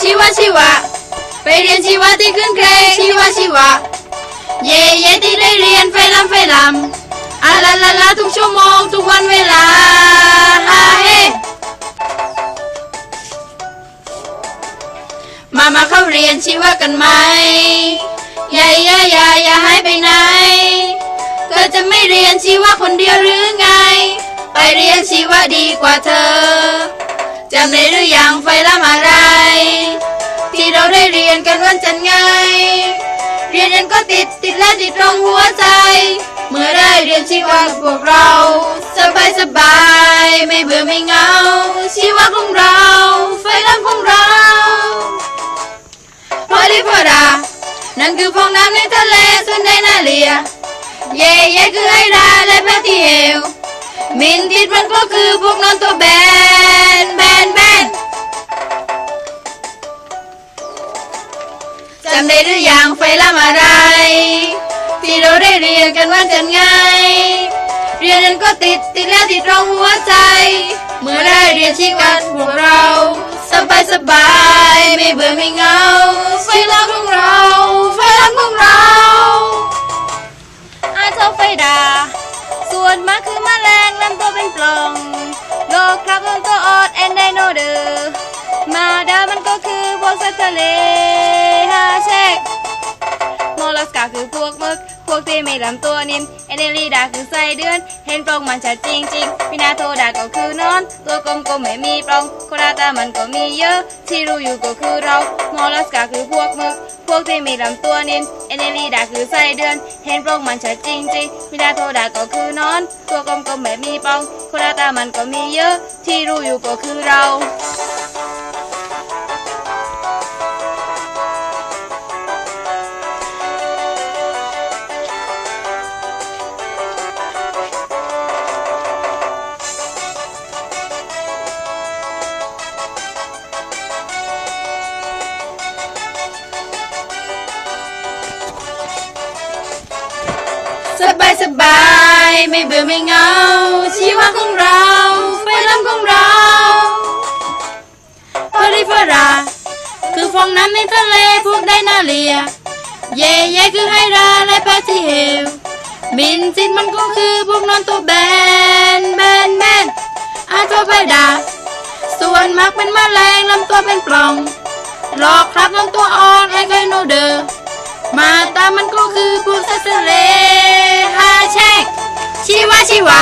ชีวะชีวะไปเรียนชีวะที่ขึ้นเครงชีวะชีวะเย่เย่ที่ได้เรียนไฟลำไฟลำอาลาลาลาทุกชั่วโมงทุกวันเวลาฮาเฮมามาเข้าเรียนชีวะกันไหมยายยายยายย่าหายไปไหนก็จะไม่เรียนชีวะคนเดียวหรือไง เรียนชีวะดีกว่าเธอจำได้หรือยังไฟลำอะไร ที่เราได้เรียนกันวันจันทร์ไง เรียนเรียนก็ติดติดและติดตรงหัวใจ เมื่อได้เรียนชีวะกับพวกเรา สบายสบายไม่เบื่อไม่เหงา ชีวะของเรา ไฟลำของเราพอลิพอดานั่นคือฟองน้ำในทะเลส่วนในนาเลีย เย่เย่คือไอราและแพทิเฮล มินติดมันก็คือพวกนอนตัวแบนแบนแบนจำได้หรือยังไฟลำอะไร ที่เราได้เรียนกันว่าจะไง เรียนนั้นก็ติดติดแล้วติดตรงหัวใจ เมื่อได้เรียนชีวิตพวกเรา สบายสบายไม่เบื่อไม่เหงาไฟลำของเราไฟลำของเราอาโทไฟดา ส่วนมากคือแมลง ลำตัวเป็นปล่องโลกครับลำตัวออดแอนไดโนเดอร์มาดามันก็คือพวกสัตว์ทะเล วกที่มีลำตัวนิ่มเอเดลีดาคือไส้เดือน เห็นปล่งมันชัดจริงจริงๆพินาโทดาก็คือนอน ตัวกลมๆไม่มีปล่องโคราตามันก็มีเยอะ ที่รู้อยู่ก็คือเรามอลัสกาคือพวกมึก พวกที่มีลำตัวนิ่มเอเดลีดาคือไส้เดือน เห็นปล่งมันชัดจริงจริงๆพินาโทดาก็คือนอน ตัวกลมๆไม่มีปล่องโคราตามันก็มีเยอะ ที่รู้อยู่ก็คือเรา สบายสบายไม่เบื่อไม่เหงา ชีวะของเราไฟลำของเราพอริฟราคือฟองน้ำในทะเลพวกไดนาเลีย เย่เย่คือไฮราและแพทิเฮลมินซินมันก็คือพวกนอนตัวแบนแบนแบนอาโทไบดา ส่วนมากเป็นแมลงลำตัวเป็นปล่องหลอกครับลำตัวอ่อนไอไกโนเดอร์ มาตามมันก็คือพวกสัตว์ทะเลฮาแชกชีวะชีวะ